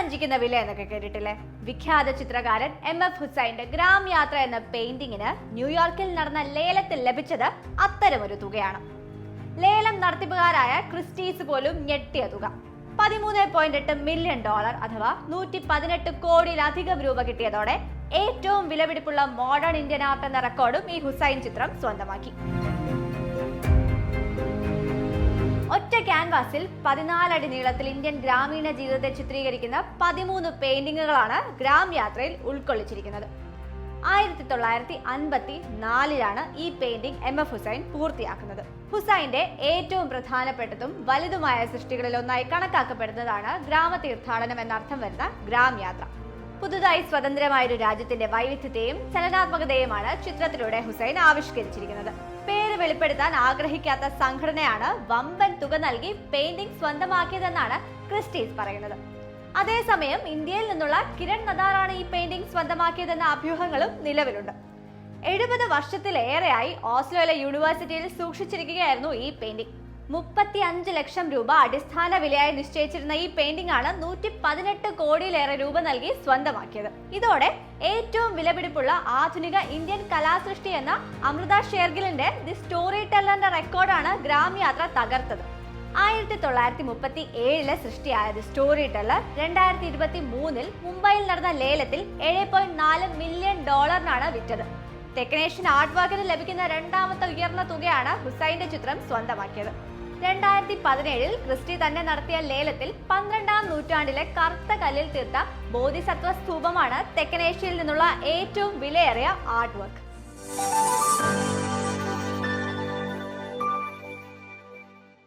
കണ്ണഞ്ചിക്കുന്ന വില എന്നൊക്കെ കേട്ടിട്ടില്ലേ? വിഖ്യാത ചിത്രകാരൻ എം എഫ് ഹുസൈന്റെ ഗ്രാം യാത്ര എന്ന പെയിന്റിങ്ങിന് ന്യൂയോർക്കിൽ നടന്ന ലേലത്തിൽ ലഭിച്ചത് അത്തരമൊരു തുകയാണ്. ലേലം നടത്തിപ്പുകാരായ ക്രിസ്റ്റീസ് പോലും ഞെട്ടിയ തുക. പതിമൂന്ന് പോയിന്റ് എട്ട് മില്യൺ ഡോളർ അഥവാ നൂറ്റി പതിനെട്ട് കോടിയിലധികം രൂപ കിട്ടിയതോടെ ഏറ്റവും വിലപിടിപ്പുള്ള മോഡേൺ ഇന്ത്യൻ ആർട്ട് എന്ന റെക്കോർഡും ഈ ഹുസൈൻ ചിത്രം സ്വന്തമാക്കി. ക്യാൻവാസിൽ പതിനാലടി നീളത്തിൽ ഇന്ത്യൻ ഗ്രാമീണ ജീവിതത്തെ ചിത്രീകരിക്കുന്ന പതിമൂന്ന് പെയിന്റിങ്ങുകളാണ് ഗ്രാം യാത്രയിൽ ഉൾക്കൊള്ളിച്ചിരിക്കുന്നത്. ആയിരത്തി തൊള്ളായിരത്തി അൻപത്തി നാലിലാണ് ഈ പെയിന്റിംഗ് എം എഫ് ഹുസൈൻ പൂർത്തിയാക്കുന്നത്. ഹുസൈന്റെ ഏറ്റവും പ്രധാനപ്പെട്ടതും വലുതുമായ സൃഷ്ടികളിൽ ഒന്നായി കണക്കാക്കപ്പെടുന്നതാണ് ഗ്രാമ തീർത്ഥാടനം എന്നർത്ഥം വരുന്ന ഗ്രാം യാത്ര പുതുതായി സ്വതന്ത്രമായ ഒരു രാജ്യത്തിന്റെ വൈവിധ്യത്തെയും ചലനാത്മകതയുമാണ് ചിത്രത്തിലൂടെ ഹുസൈൻ ആവിഷ്കരിച്ചിരിക്കുന്നത്. പേര് വെളിപ്പെടുത്താൻ ആഗ്രഹിക്കാത്ത സംഘടനയാണ് വമ്പൻ തുക നൽകി പെയിന്റിംഗ് സ്വന്തമാക്കിയതെന്നാണ് ക്രിസ്റ്റീസ് പറയുന്നത്. അതേസമയം ഇന്ത്യയിൽ നിന്നുള്ള കിരൺ നദാറാണ് ഈ പെയിന്റിംഗ് സ്വന്തമാക്കിയതെന്ന അഭ്യൂഹങ്ങളും നിലവിലുണ്ട്. എഴുപത് വർഷത്തിലേറെയായി ഓസ്ലോയിലെ യൂണിവേഴ്സിറ്റിയിൽ സൂക്ഷിച്ചിരിക്കുകയായിരുന്നു ഈ പെയിന്റിംഗ്. മുപ്പത്തി അഞ്ച് ലക്ഷം രൂപ അടിസ്ഥാന വിലയായി നിശ്ചയിച്ചിരുന്ന ഈ പെയിന്റിംഗ് ആണ് നൂറ്റി പതിനെട്ട് കോടിയിലേറെ രൂപ നൽകി സ്വന്തമാക്കിയത്. ഇതോടെ ഏറ്റവും വിലപിടിപ്പുള്ള ആധുനിക ഇന്ത്യൻ കലാസൃഷ്ടി എന്ന അമൃത ഷേർഗിലിന്റെ ദി സ്റ്റോറി ടെല്ലറിന്റെ റെക്കോർഡാണ് ഗ്രാം യാത്ര തകർത്തത്. ആയിരത്തി തൊള്ളായിരത്തി മുപ്പത്തി ഏഴിലെ സൃഷ്ടിയായ ദി സ്റ്റോറി ടെല്ലർ രണ്ടായിരത്തി ഇരുപത്തി മൂന്നിൽ മുംബൈയിൽ നടന്ന ലേലത്തിൽ ഏഴ് പോയിന്റ് നാല് മില്യൺ ഡോളറിനാണ് വിറ്റത്. തെക്കനേഷ്യൻ ആർട്ട് വർക്കിന് ലഭിക്കുന്ന രണ്ടാമത്തെ ഉയർന്ന തുകയാണ് ഹുസൈന്റെ ചിത്രം സ്വന്തമാക്കിയത്. രണ്ടായിരത്തി പതിനേഴിൽ ക്രിസ്റ്റി തന്നെ നടത്തിയ ലേലത്തിൽ പന്ത്രണ്ടാം നൂറ്റാണ്ടിലെ കറുത്ത കല്ലിൽ തീർത്ത ബോധിസത്വ സ്തൂപമാണ് തെക്കനേഷ്യയിൽ നിന്നുള്ള ഏറ്റവും വിലയേറിയ ആർട്ട് വർക്ക്